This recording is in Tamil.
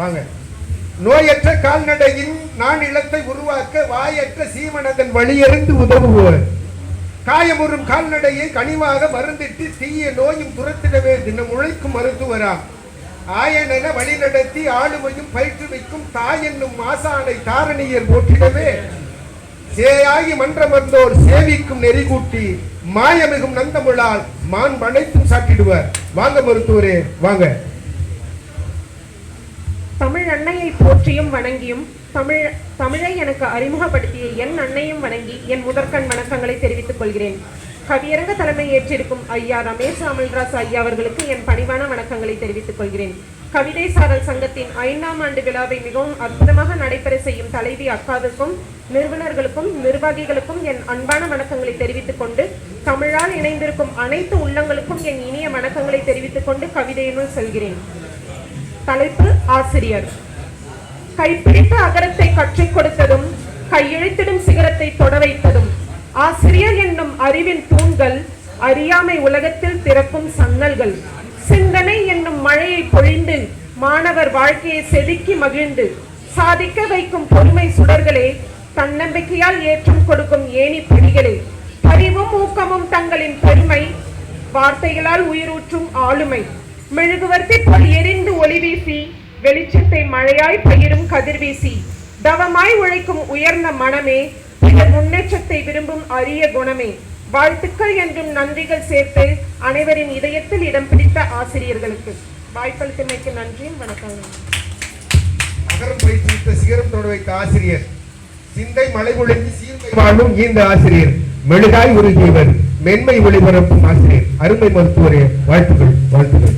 வாங்க. நோயற்ற கால்நடையின் நான் இளத்தை உருவாக்க வாயற்ற சீமனதன் வழியறிந்து உதவுவோர். காயமுறும் கால்நடையை கனிவாக மருந்திட்டு தீய நோயும் துரத்திடவே தினம் உழைக்கும் மருத்துவராம் ஆயனென வழிநடத்தி ஆளுமையும் பயிற்றுவிக்கும் தாய் என்னும் தாரணியர் போற்றிடவே. சேயாகி மன்றமர்ந்தோர் சேவிக்கும் நெறிகூட்டி மாயமிகும் நந்தமுழால் மான் மனைத்தும் சாட்டிடுவர் வாங்க மருத்துவரே வாங்க. தமிழ் அன்னையை போற்றியும் வணங்கியும் தமிழ் தமிழை எனக்கு அறிமுகப்படுத்திய என் அன்னையும் வணங்கி என் முதற்கண் வணக்கங்களை தெரிவித்துக் கொள்கிறேன். கவியரங்க தலைமை ஏற்றிருக்கும் ஐயா ரமேஷ் அமல்ராஜ் ஐயா அவர்களுக்கு என் பணிவான வணக்கங்களை தெரிவித்துக் கொள்கிறேன். கவிதை சாரல் சங்கத்தின் ஐந்தாம் ஆண்டு விழாவை மிகவும் அற்புதமாக நடைபெற செய்யும் தலைவி அக்காவுக்கும் நிறுவனர்களுக்கும் நிர்வாகிகளுக்கும் என் அன்பான வணக்கங்களை தெரிவித்துக் கொண்டு தமிழால் இணைந்திருக்கும் அனைத்து உள்ளங்களுக்கும் என் இனிய வணக்கங்களை தெரிவித்துக் கொண்டு கவிதையினுள் செல்கிறேன். தலைப்பு ஆசிரியர். கைப்பிடித்த அகரத்தை கற்றுக் கொடுத்ததும் கையெழுத்திடும் சிகரத்தை தொட வைத்ததும் ஆசிரியர் என்னும் அறிவின் தூண்கள் அறியாமை உலகத்தில் திறக்கும் சன்னல்கள். சிந்தனை என்னும் மழையை பொழிந்து மாணவர் வாழ்க்கையை செதுக்கி மகிழ்ந்து சாதிக்க வைக்கும் பொறுமை சுடர்களே தன்னம்பிக்கையால் ஏற்றம் கொடுக்கும் ஏணி படிகளே. அறிவும் ஊக்கமும் தங்களின் பெருமை வார்த்தைகளால் உயிரூற்றும் ஆளுமை. மெழுகுவர்த்தி போல் எரிந்து வீசி வெளிச்சத்தை மழையாய் பகிரும் கதிர்வீசி தவமாய் உழைக்கும் உயர்ந்த மனமே பிறர் முன்னேற்றத்தை விரும்பும் அரிய குணமே. வாழ்த்துக்கள் என்றும் நன்றிகள் சேர்த்து அனைவரின் இதயத்தில் இடம் பிடித்த ஆசிரியர்களுக்கு. வாய்ப்பளித்தமைக்கு நன்றியும் வணக்கம். அகரம் பயிற்சித்த சிகரம் தொடர் வைத்த ஆசிரியர். சிந்தை மலை ஒழுங்கி சீர்மை வாழும் ஈந்த ஆசிரியர். மெழுகாய் உருகியவர் மென்மை ஒளிபரப்பும் ஆசிரியர். அருமை மருத்துவரே வாழ்த்துக்கள் வாழ்த்துக்கள்.